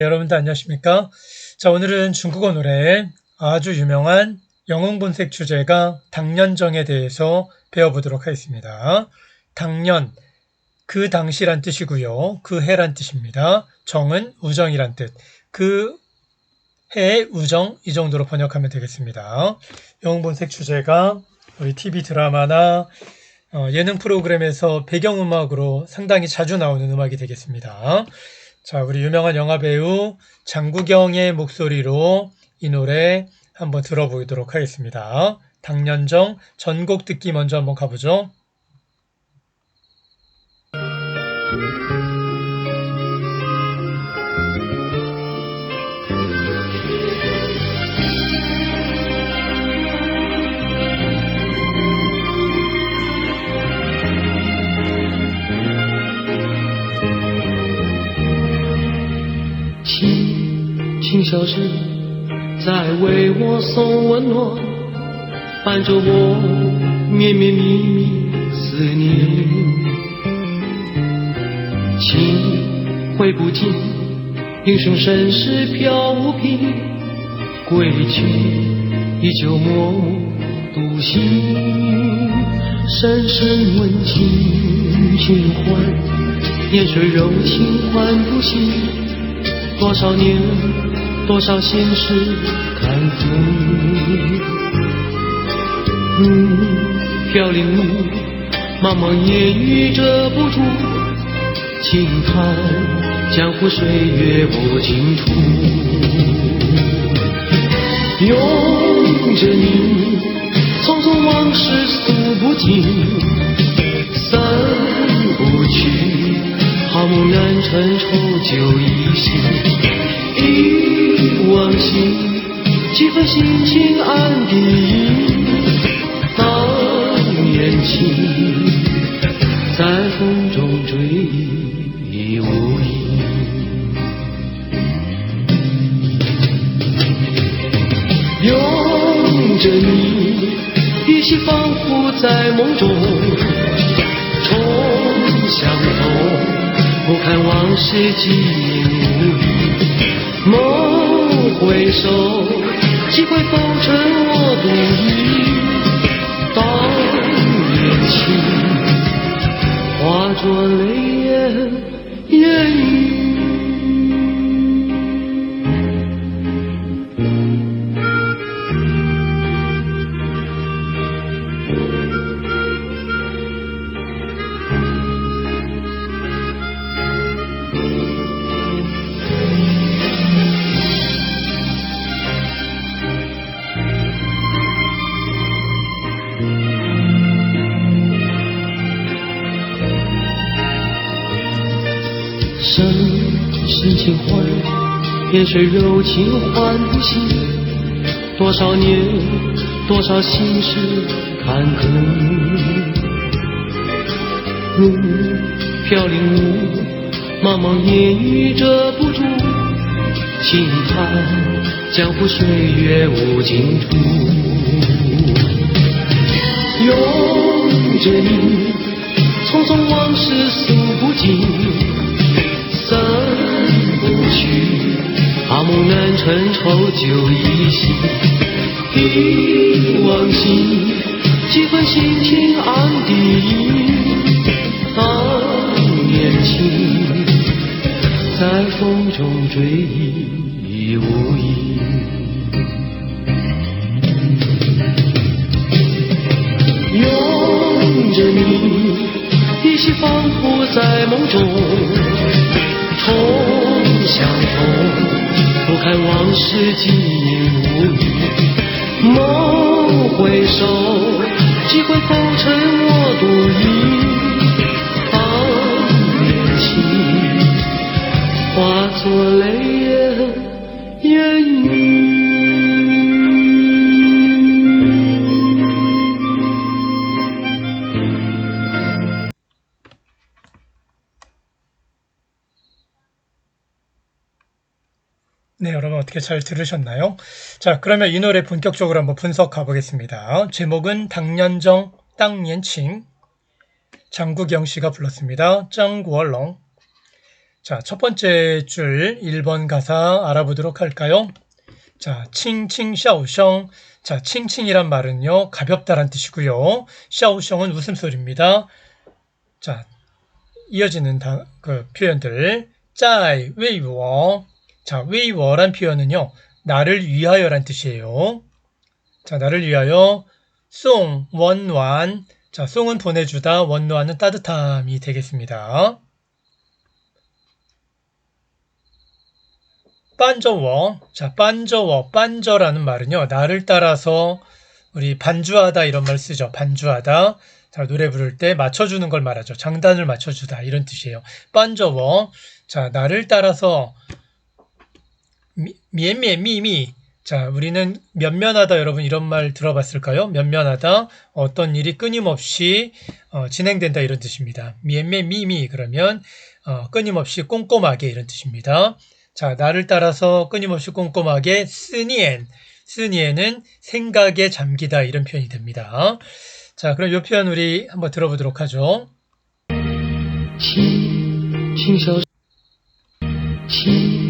여러분들 안녕하십니까? 자, 오늘은 중국어 노래 아주 유명한 영웅본색 주제가 당년정에 대해서 배워보도록 하겠습니다. 당년, 그 당시란 뜻이고요. 그 해란 뜻입니다. 정은 우정이란 뜻. 그 해의 우정 이 정도로 번역하면 되겠습니다. 영웅본색 주제가 우리 TV 드라마나 어, 예능 프로그램에서 배경음악으로 상당히 자주 나오는 음악이 되겠습니다. 자, 우리 유명한 영화 배우 장국영의 목소리로 이 노래 한번 들어보도록 하겠습니다. 당년정 전곡 듣기 먼저 한번 가보죠. 轻轻笑声在为我送温暖，伴着我绵绵密密思念。情挥不尽，英雄身世飘无凭，归去依旧默默独行。深深问情循环，年岁柔情换不醒。多少年，多少心事坎坷。嗯，飘零雾，茫茫烟雨遮不住。轻叹江湖岁月无尽处。拥着你，匆匆往事诉不尽，散不去。梦难成，愁酒一醒，忆往昔，几分心情暗地隐。当年情，在风中追忆无影。拥着你，依稀仿佛在梦中，不堪往事记忆，梦回首，几回风尘我独倚。当年情，化作泪眼烟雨。烟水柔情换不醒。多少年，多少心事坎坷。路飘零雾，茫茫烟雨遮不住。轻叹江湖岁月无尽处。拥着你，匆匆往事诉不尽。散不去，好梦难成，愁酒一醒。忆往昔，几分心情暗地隐。当年情，在风中追忆无影。拥着你，依稀仿佛在梦中。看往事今已无，梦回首，几回风尘我独倚。当年情化作泪眼。 어떻게 잘 들으셨나요? 자, 그러면 이 노래 본격적으로 한번 분석 가보겠습니다. 제목은 당년정 땅년칭 장국영 씨가 불렀습니다. 짱구얼렁 자, 첫 번째 줄 1번 가사 알아보도록 할까요? 자, 칭칭 샤오셩. 자, 칭칭이란 말은요, 가볍다란 뜻이고요. 샤오셩은 웃음소리입니다. 자, 이어지는 다, 그 표현들. 짜이, 웨이워. 자, 웨이워란 표현은요, 나를 위하여란 뜻이에요. 자, 나를 위하여 송, 원완. 자, 송은 보내주다, 원완은 따뜻함이 되겠습니다. 빤저워. 자, 빤저워. 빤저라는 말은요, 나를 따라서 우리 반주하다 이런 말 쓰죠. 반주하다. 자, 노래 부를 때 맞춰주는 걸 말하죠. 장단을 맞춰주다. 이런 뜻이에요. 빤저워. 자, 나를 따라서 미미미미 자, 우리는 면면하다 여러분 이런 말 들어봤을까요? 면면하다 어떤 일이 끊임없이 어, 진행된다 이런 뜻입니다. 미미미미 그러면 어, 끊임없이 꼼꼼하게 이런 뜻입니다. 자, 나를 따라서 끊임없이 꼼꼼하게 쓰니엔 쓰니엔은 생각에 잠기다 이런 표현이 됩니다. 자, 그럼 이 표현 우리 한번 들어보도록 하죠. 신, 신서, 신.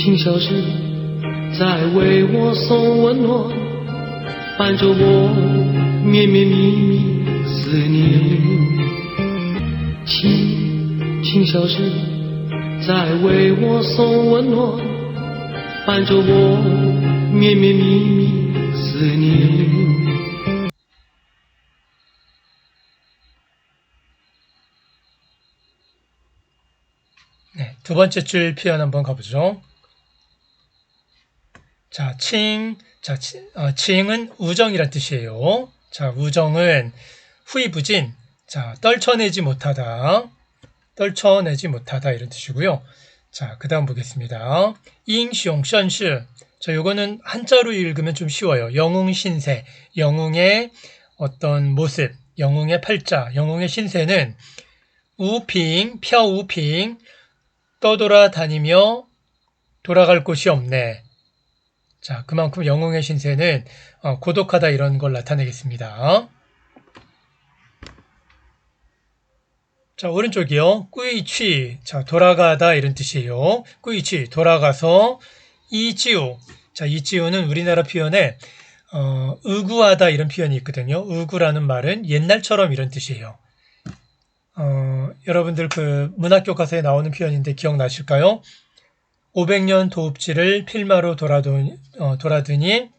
轻笑声在为我送温暖，伴着我绵绵密密思念。轻轻笑声在为我送温暖。伴着我绵绵密密思念。 네, 두 번째 줄 표현 한번 가보죠. 자, 칭. 자, 치- 어, 칭은 우정이란 뜻이에요. 자, 우정은 후이부진. 자, 떨쳐내지 못하다. 떨쳐내지 못하다 이런 뜻이고요. 자, 그 다음 보겠습니다. 잉숑 션시. 자, 요거는 한자로 읽으면 좀 쉬워요. 영웅 신세. 영웅의 어떤 모습. 영웅의 팔자. 영웅의 신세는 우핑, 펴우핑. 떠돌아다니며 돌아갈 곳이 없네. 자, 그만큼 영웅의 신세는 어, 고독하다 이런 걸 나타내겠습니다. 자, 오른쪽이요. 꾸이취. 자, 돌아가다 이런 뜻이에요. 꾸이취. 돌아가서 이지우. 자, 이지우는 우리나라 표현에 어, 의구하다 이런 표현이 있거든요. 의구라는 말은 옛날처럼 이런 뜻이에요. 어, 여러분들 그 문학 교과서에 나오는 표현인데 기억나실까요? 500년 도읍지를 필마로 돌아도, 어, 돌아드니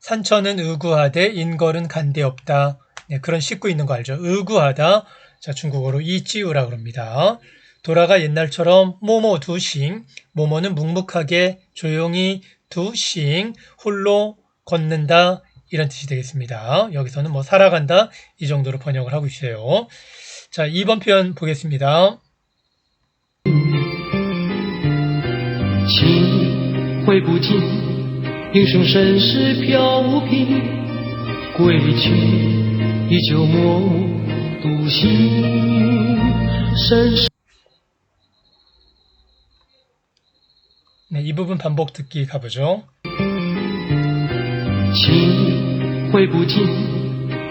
산천은 의구하되 인걸은 간데 없다. 네, 그런 씻고 있는 거 알죠? 의구하다. 자, 중국어로 이찌우라 그럽니다. 돌아가 옛날처럼 모모 두싱. 모모는 묵묵하게 조용히 두싱. 홀로 걷는다. 이런 뜻이 되겠습니다. 여기서는 뭐 살아간다. 이 정도로 번역을 하고 있어요. 자, 2번 표현 보겠습니다. 情挥不尽，英雄身世飘无凭，归去依旧默默独行，身世。 네, 이 부분 반복 듣기 가보죠. 情挥不尽，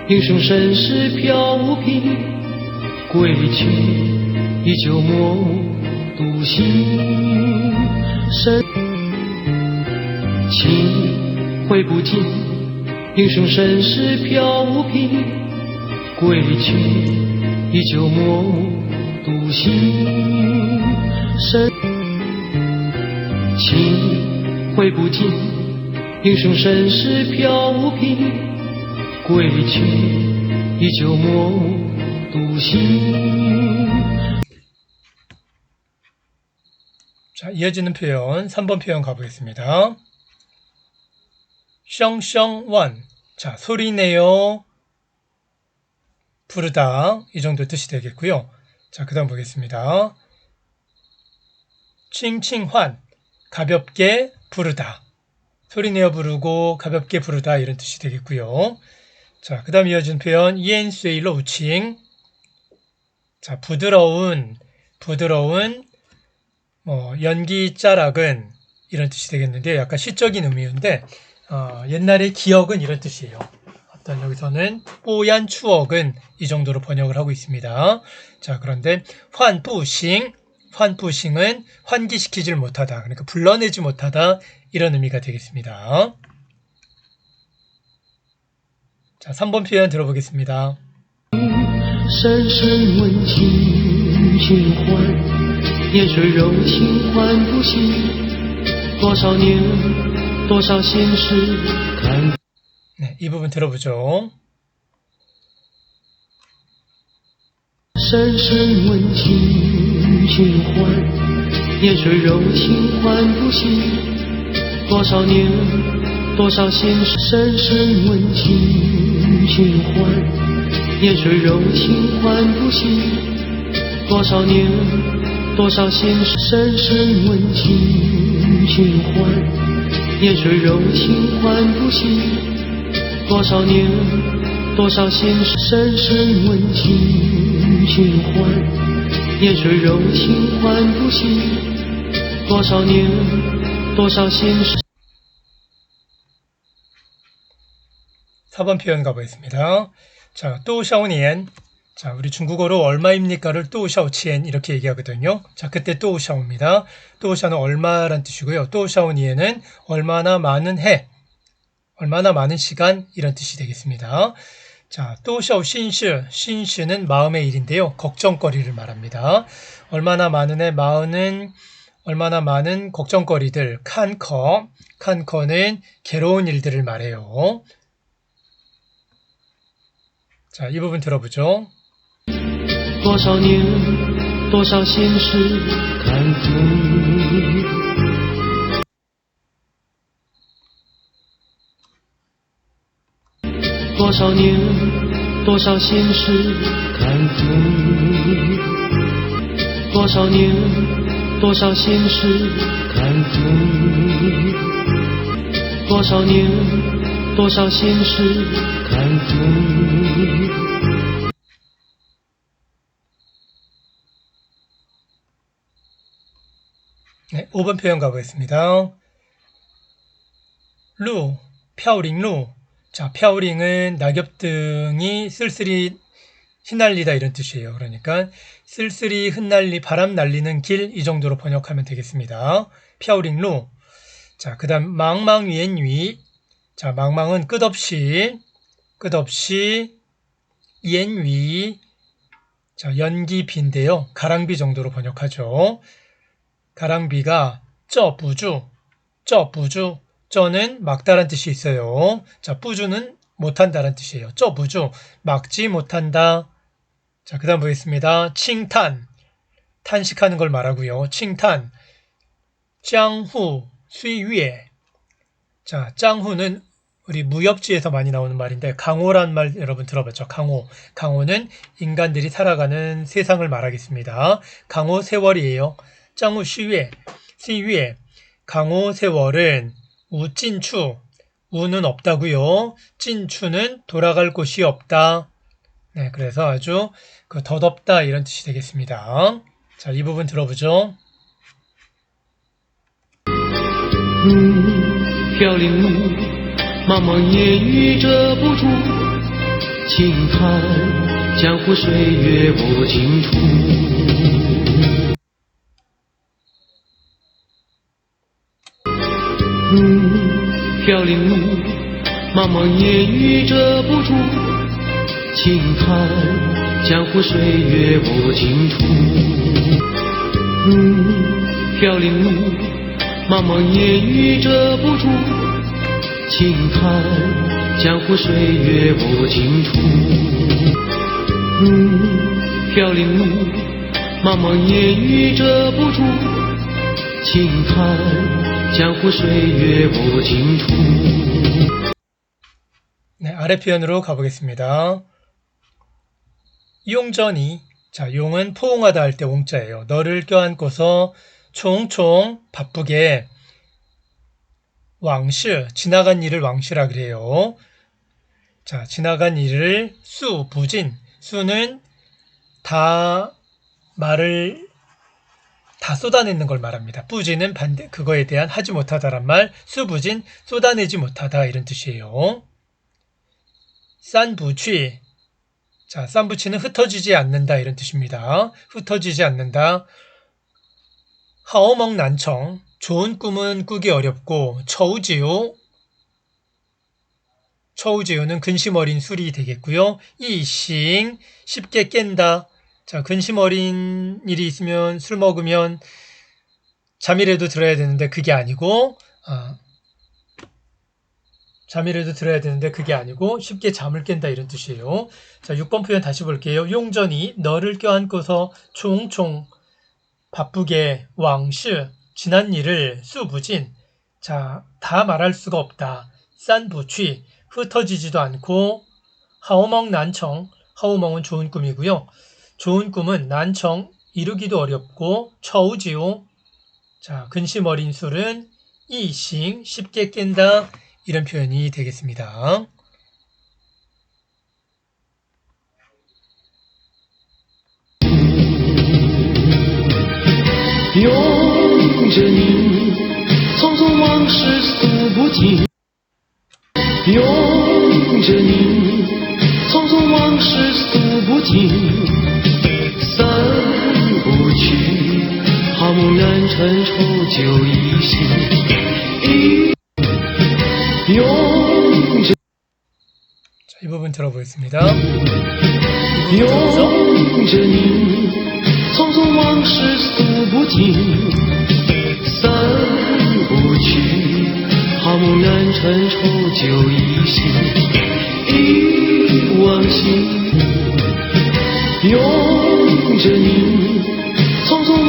英雄身世飘无凭，归去依旧默默 独行。身情挥不尽，英雄身世飘无凭，归去依旧默默独行。身情挥不尽。英雄身世飘无凭，归去依旧默默独行。 자, 이어지는 표현, 3번 표현 가보겠습니다. 셩셩원. 자, 소리내요. 부르다. 이 정도 뜻이 되겠고요. 자, 그 다음 보겠습니다. 칭칭환 가볍게 부르다. 소리내어 부르고 가볍게 부르다 이런 뜻이 되겠고요. 자, 그 다음 이어진 표현 이엔스웨일로 우칭 자, 부드러운 부드러운 뭐 연기 자락은 이런 뜻이 되겠는데 약간 시적인 의미인데 어, 옛날의 기억은 이런 뜻이에요. 어떤 여기서는 뽀얀 추억은 이 정도로 번역을 하고 있습니다. 자, 그런데 환부싱, 환부싱은 환기시키질 못하다. 그러니까 불러내지 못하다 이런 의미가 되겠습니다. 자, 3번 표현 들어보겠습니다. 声声问情循环，烟水柔情换不醒，多少年，多少心事看。 네, 이 부분 들어보죠. 声声问情循环，烟水柔情换不醒，多少年，多少心事。声声问情循环，烟水柔情换不醒，多少年， 多少心事。声声问情循环，烟水柔情换不醒，多少年，多少心事。声声问情循环，烟水柔情换不醒，多少年，多少心事。 4번 표현 가보겠습니다. 자, 또 샤오니엔. 자, 우리 중국어로 얼마입니까를 또 샤오치엔 이렇게 얘기하거든요. 자, 그때 또 샤오입니다. 또 샤는 얼마란 뜻이고요. 또 샤오니엔은 얼마나 많은 해, 얼마나 많은 시간 이런 뜻이 되겠습니다. 자, 또 샤오 신시, 신시는 마음의 일인데요. 걱정거리를 말합니다. 얼마나 많은 해, 마흔은 얼마나 많은 걱정거리들, 칸커, 칸커는 괴로운 일들을 말해요. 자, 이 부분 들어보죠. 多少年，多少心事看风。多少年，多少心事看风。多少年，多少心事看风。多少年，多少心事看风。 네, 5번 표현 가보겠습니다. 루, 펴오링루. 자, 펴오링은 낙엽 등이 쓸쓸히 휘날리다 이런 뜻이에요. 그러니까 쓸쓸히 흩날리 바람 날리는 길 이 정도로 번역하면 되겠습니다. 펴오링루. 자, 그다음 망망 위엔 위. 자, 망망은 끝없이 끝없이 옌 위. 자, 연기비인데요. 가랑비 정도로 번역하죠. 가랑비가 쩌 부주, 쩌 부주, 쩌는 막다란 뜻이 있어요. 자, 부주는 못한다란 뜻이에요. 쩌 부주, 막지 못한다. 자, 그 다음 보겠습니다. 칭탄, 탄식하는 걸 말하고요. 칭탄, 짱후, 수위에. 자, 짱후는 우리 무협지에서 많이 나오는 말인데 강호란 말 여러분 들어봤죠? 강호. 강호는 인간들이 살아가는 세상을 말하겠습니다. 강호 세월이에요. 짱우 시위에, 시위에, 강호 세월은 우찐추, 우는 없다고요. 찐추는 돌아갈 곳이 없다. 네, 그래서 아주 그 덧없다 이런 뜻이 되겠습니다. 자, 이 부분 들어보죠. 路，飘零路，茫茫烟雨遮不住，轻叹江湖岁月无尽处。 飘零路，茫茫烟雨遮不住，轻叹江湖岁月无尽处。路，飘零路。茫茫烟雨遮不住，轻叹江湖岁月无尽处。路，飘零路，茫茫烟雨遮不住，轻叹江湖岁月无尽处。 네, 아래 표현으로 가보겠습니다. 용전이 자, 용은 포옹하다 할 때 옹자예요. 너를 껴안고서 총총 바쁘게 왕시 지나간 일을 왕시라 그래요. 자, 지나간 일을 수 부진 수는 다 말을 다 쏟아내는 걸 말합니다. 부진은 반대 그거에 대한 하지 못하다란 말, 수부진 쏟아내지 못하다 이런 뜻이에요. 싼부취 자, 싼부치는 흩어지지 않는다 이런 뜻입니다. 흩어지지 않는다. 하오멍 난청 좋은 꿈은 꾸기 어렵고 처우지요 처우지요는 근심 어린 술이 되겠고요. 이싱 쉽게 깬다. 자, 근심 어린 일이 있으면 술 먹으면 잠이라도 들어야 되는데 그게 아니고 아, 잠이라도 들어야 되는데 그게 아니고 쉽게 잠을 깬다 이런 뜻이에요. 자, 6번 표현 다시 볼게요. 용전이 너를 껴안고서 총총 바쁘게 왕시 지난 일을 수부진 자, 다 말할 수가 없다. 싼부취 흩어지지도 않고 하오멍 난청 하오멍은 좋은 꿈이고요. 좋은 꿈은 난청, 이루기도 어렵고 처우지요. 자, 근심 어린 술은 이싱, 쉽게 깬다 이런 표현이 되겠습니다. 용전이 성소왕 去，好梦难成，愁酒一醒。一拥着。 자, 이 부분 들어보겠습니다. 이 부분 들어서 拥着你，匆匆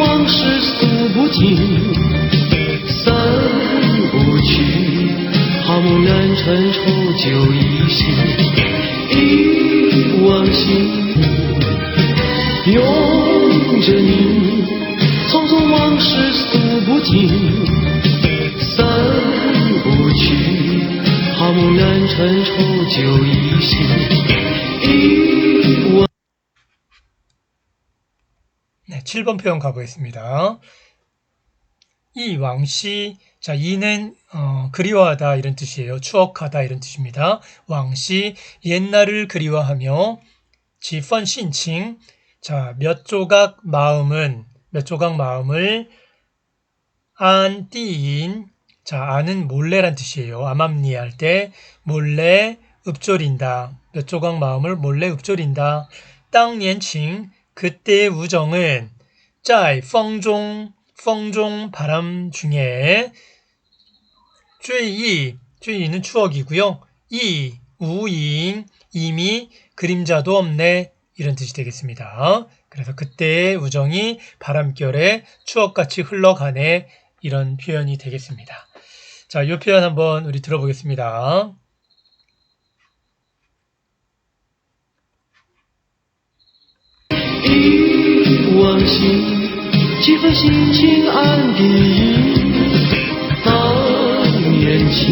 往事诉不尽，散不去，好梦难成，愁酒一醒。忆往昔，拥着你，匆匆往事诉不尽，散不去，好梦难成，愁酒一醒。 7번 표현 가보겠습니다. 이 왕시, 자, 이는 어, 그리워하다 이런 뜻이에요. 추억하다 이런 뜻입니다. 왕시, 옛날을 그리워하며 지펀 신칭, 자, 몇 조각 마음은 몇 조각 마음을 안 띠인, 자, 안은 몰래란 뜻이에요. 암암리 할 때 몰래 읊조린다. 몇 조각 마음을 몰래 읊조린다. 땅年칭 그때의 우정은 在风中风中 바람 중에 追忆 追忆는 추억이고요. 이 우인 이미 그림자도 없네 이런 뜻이 되겠습니다. 그래서 그때의 우정이 바람결에 추억같이 흘러가네 이런 표현이 되겠습니다. 자, 이 표현 한번 우리 들어보겠습니다. 忆往昔， 几分心情暗地里当年行，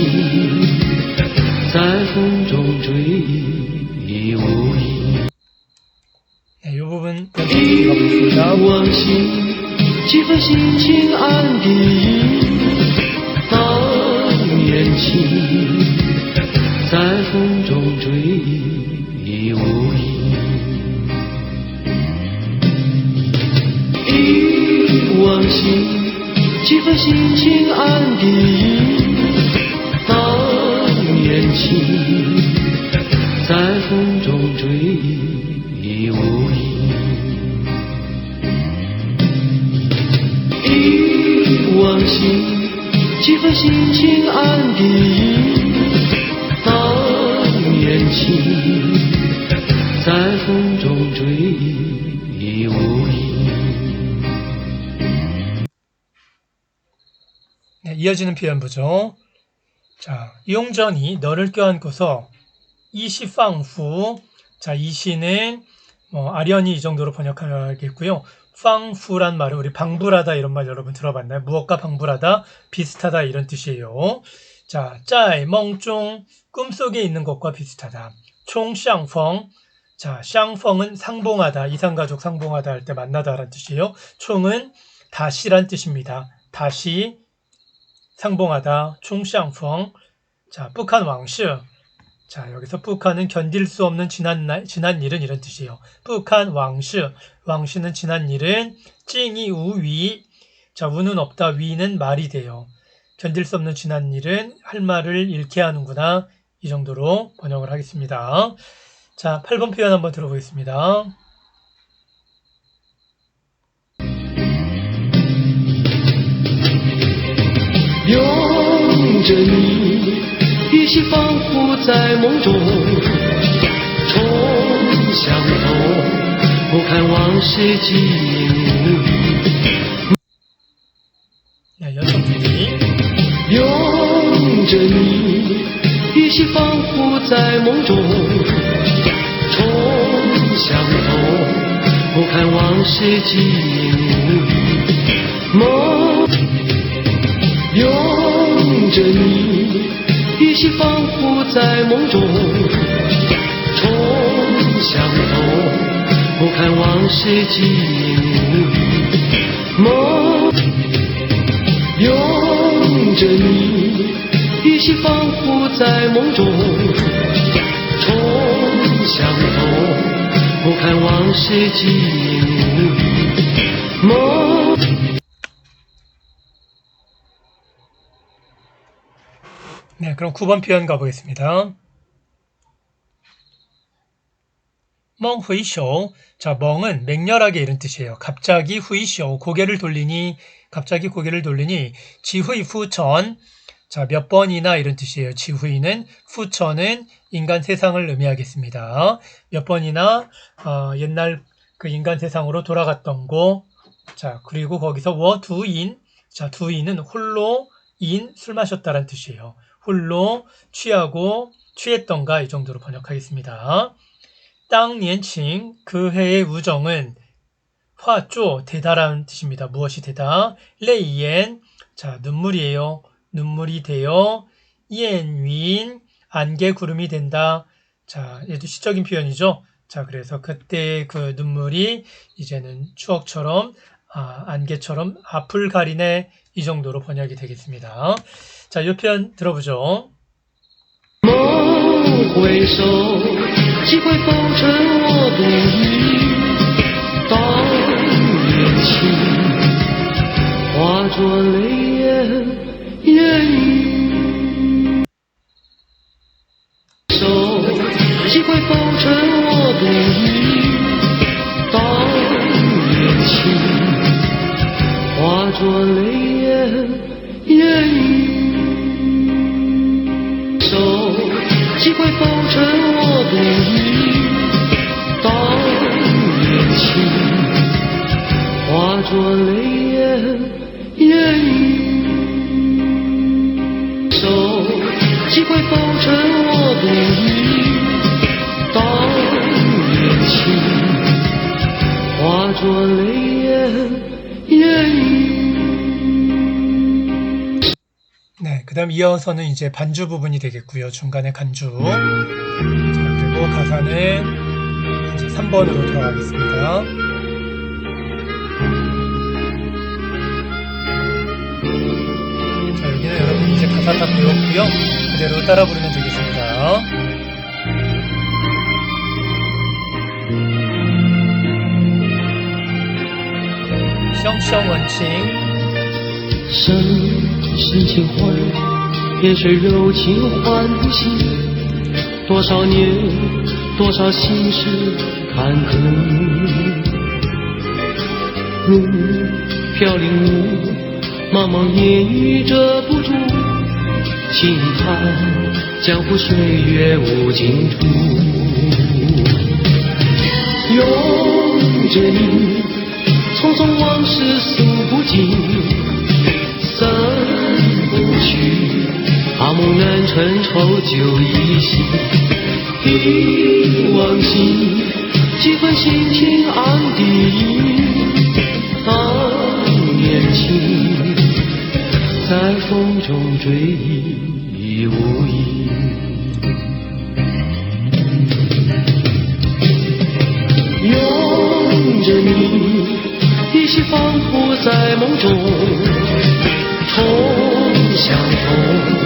在风中追忆无影。哎，有部分不。几分心情暗地。 이어지는 표현부죠. 자, 용전이 너를 껴안고서 이시팡후. 자, 이시는 뭐 아련히 이 정도로 번역하겠고요. 팡후란 말은 우리 방불하다 이런 말 여러분 들어봤나요? 무엇과 방불하다 비슷하다 이런 뜻이에요. 자, 짜이 멍중 꿈속에 있는 것과 비슷하다. 총샹펑 자, 샹펑은 상봉하다, 이상가족 상봉하다 할 때 만나다라는 뜻이에요. 총은 다시란 뜻입니다. 다시 상봉하다, 총샹펑. 자, 북한 왕시. 자, 여기서 북한은 견딜 수 없는 지난 날, 지난 일은 이런 뜻이에요. 북한 왕시. 왕시는 지난 일은 찡이 우위. 자, 우는 없다, 위는 말이 돼요. 견딜 수 없는 지난 일은 할 말을 잃게 하는구나. 이 정도로 번역을 하겠습니다. 자, 8번 표현 한번 들어보겠습니다. 拥着你，依稀仿佛在梦中，重相逢，不堪往事记忆。拥着你，依稀仿佛在梦中，重相逢，不堪往事记忆。拥着你，依稀仿佛在梦中，重相逢，不堪往事记忆。梦。拥着你，依稀仿佛在梦中，重相逢，不堪往事记忆。 네, 그럼 9번 표현 가보겠습니다. 멍 후이쇼. 자, 멍은 맹렬하게 이런 뜻이에요. 갑자기 후이쇼. 고개를 돌리니, 갑자기 고개를 돌리니, 지후이 후천. 자, 몇 번이나 이런 뜻이에요. 지후이는, 후천은 인간 세상을 의미하겠습니다. 몇 번이나, 어, 옛날 그 인간 세상으로 돌아갔던 거. 자, 그리고 거기서 워 두인. 자, 두인은 홀로 인, 술 마셨다란 뜻이에요. 홀로 취하고 취했던가 이 정도로 번역하겠습니다. 땅年칭 그 해의 우정은 화조 대다라는 뜻입니다. 무엇이 대다? 레이엔 자 눈물이에요. 눈물이 되어 옌윈 안개 구름이 된다. 자 얘도 시적인 표현이죠. 자 그래서 그때 그 눈물이 이제는 추억처럼 아, 안개처럼 앞을 가리네 이 정도로 번역이 되겠습니다. 자, 이 표현 들어보죠. 烟雨手机会否成我的一当年睛化作泪眼烟雨手机会否成我的一当年睛化作泪眼。 다음 이어서는 이제 반주 부분이 되겠고요. 중간에 간주. 자, 그리고 가사는 이제 3번으로 들어가겠습니다. 자, 여기는 여러분 이제 가사 다 배웠고요. 그대로 따라 부르면 되겠습니다. 성 원칭 深深情怀，眼水柔情唤醒，多少年，多少心事坎坷。如飘零雾，茫茫烟雨遮不住，轻叹江湖岁月无尽处。拥着你，匆匆往事诉不尽。大梦难成愁酒一席忆往昔几分心情安定当年情在风中追忆已无影拥着你依稀仿佛在梦中重相逢。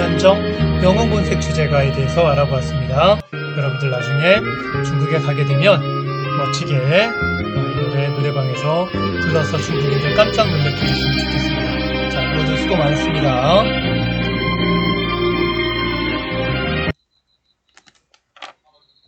당년정 영웅본색 주제가에 대해서 알아보았습니다. 여러분들 나중에 중국에 가게 되면 멋지게 어, 이 노래 노래방에서 불러서 중국인들 깜짝 놀래켜 주시면 좋겠습니다. 자 모두 수고 많으셨습니다.